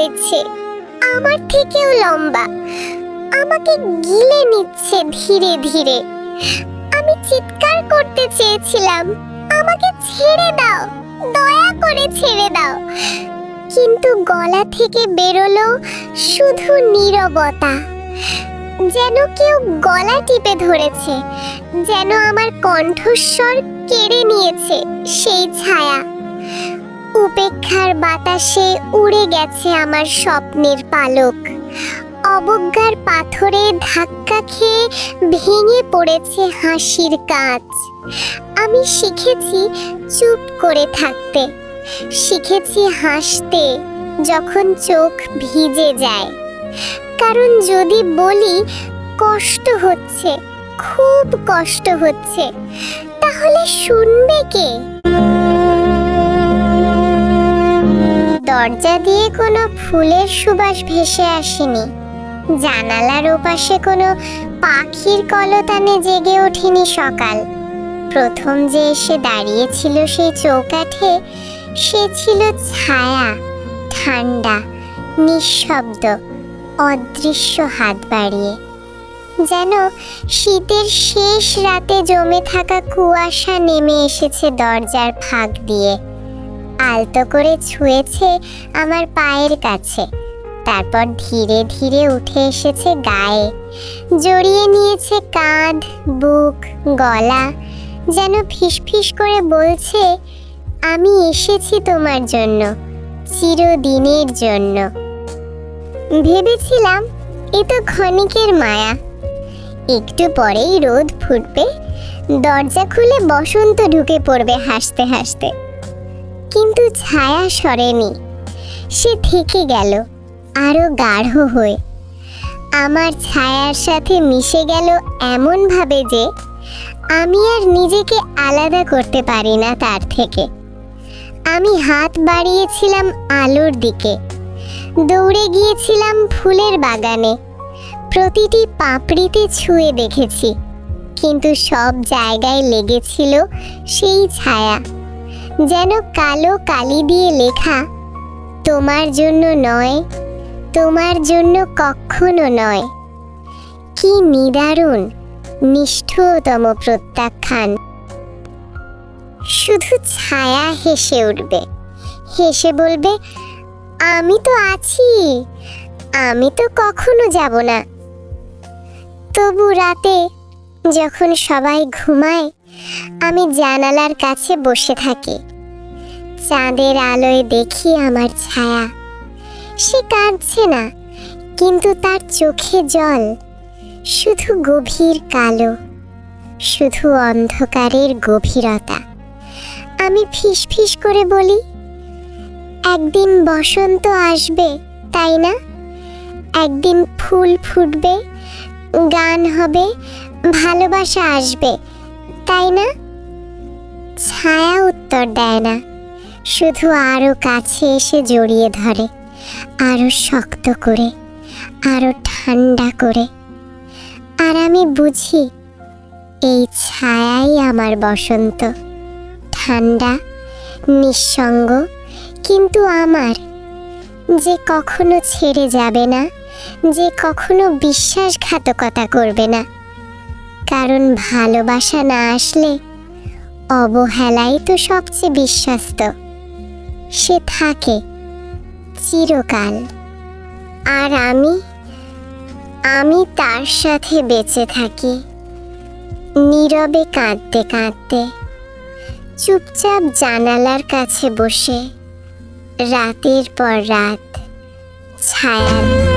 হয়েছে। আমার থেকেও লম্বা। আমাকে গিলে নিচ্ছে ধীরে ধীরে। আমি চিৎকার করতে চেয়েছিলাম, আমাকে ছেড়ে দাও, দয়া করে ছেড়ে দাও। কিন্তু গলা থেকে বেরোলো শুধু নীরবতা। যেন কেউ গলা টিপে ধরেছে, যেন আমার কণ্ঠস্বর কেড়ে নিয়েছে সেই ছায়া। উপেক্ষার বাতাসে উড়ে গেছে আমার স্বপ্নের পালক। অবজ্ঞার পাথরে ধাক্কা খেয়ে ভেঙে পড়েছে হাসির কাজ। আমি শিখেছি চুপ করে থাকতে। শিখেছি হাসতে যখন চোখ ভিজে যায়। কারণ যদি বলি, কষ্ট হচ্ছে, খুব কষ্ট হচ্ছে, তাহলে শুনবে কে? দরজা দিয়ে কোনো ফুলের সুবাস ভেসে আসেনি। জানালার ওপাশে কোনো পাখির কলতানে জেগে ওঠেনি সকাল। প্রথম যে এসে দাঁড়িয়েছিল সেই চৌকাঠে, সে ছিল ছায়া, ঠান্ডা, নিঃশব্দ, অদৃশ্য হাত বাড়িয়ে। যেন শীতের শেষ রাতে জমে থাকা কুয়াশা নেমে এসেছে দরজার ফাঁক দিয়ে। আলতো করে ছুঁয়েছে আমার পায়ের কাছে। তারপর ধীরে ধীরে উঠে এসেছে গায়ে। জড়িয়ে নিয়েছে কাঁধ, বুক, গলা, যেন ফিসফিস করে বলছে, আমি এসেছি তোমার জন্য, চিরদিনের জন্য। ভেবেছিলাম, এ তো ক্ষণিকের মায়া। একটু পরেই রোদ ফুটবে, দরজা খুলে বসন্ত ঢুকে পড়বে হাসতে হাসতে। কিন্তু ছায়া সরেনি। সে থেকে গেল আরও গাঢ় হয়ে। আমার ছায়ার সাথে মিশে গেল এমনভাবে যে, আমি আর নিজেকে আলাদা করতে পারি না তার থেকে। আমি হাত বাড়িয়েছিলাম আলোর দিকে। দৌড়ে গিয়েছিলাম ফুলের বাগানে। প্রতিটি পাপড়িতে ছুঁয়ে দেখেছি। কিন্তু সব জায়গায় লেগেছিল সেই ছায়া। যেন কালো কালি দিয়ে লেখা, তোমার জন্য নয়, তোমার জন্য কখনো নয়। কি নিদারুণ, নিষ্ঠুরতম প্রত্যাখ্যান। শুধু ছায়া হেসে উঠবে, হেসে বলবে, আমি তো আছি, আমি তো কখনো যাব না। তবু রাতে যখন সবাই ঘুমায় আমি জানালার কাছে বসে থাকি। চাঁদের আলোয় দেখি আমার ছায়া। সে কাঁদছে না, কিন্তু তার চোখে জল। শুধু গভীর কালো, শুধু অন্ধকারের গভীরতা। আমি ফিস ফিস করে বলি, একদিন বসন্ত আসবে, তাই না? একদিন ফুল ফুটবে, গান হবে, ভালোবাসা আসবে। তাই না? ছায়া উত্তর দেয় না। শুধু আরও কাছে এসে জড়িয়ে ধরে আরও শক্ত করে আরও ঠান্ডা করে। আর আমি বুঝি, এই ছায়াই আমার বসন্ত। ঠান্ডা, নিঃসঙ্গ, কিন্তু আমার। যে কখনো ছেড়ে যাবে না, যে কখনো বিশ্বাসঘাতকতা করবে না। কারণ ভালোবাসা না আসলে অবহেলাই তো সবচেয়ে বিশ্বস্ত। সে থাকে চিরকাল। আর আমি আমি তার সাথে বেঁচে থাকি, নীরবে কাঁদতে কাঁদতে, চুপচাপ জানালার কাছে বসে, রাতের পর রাত, ছায়া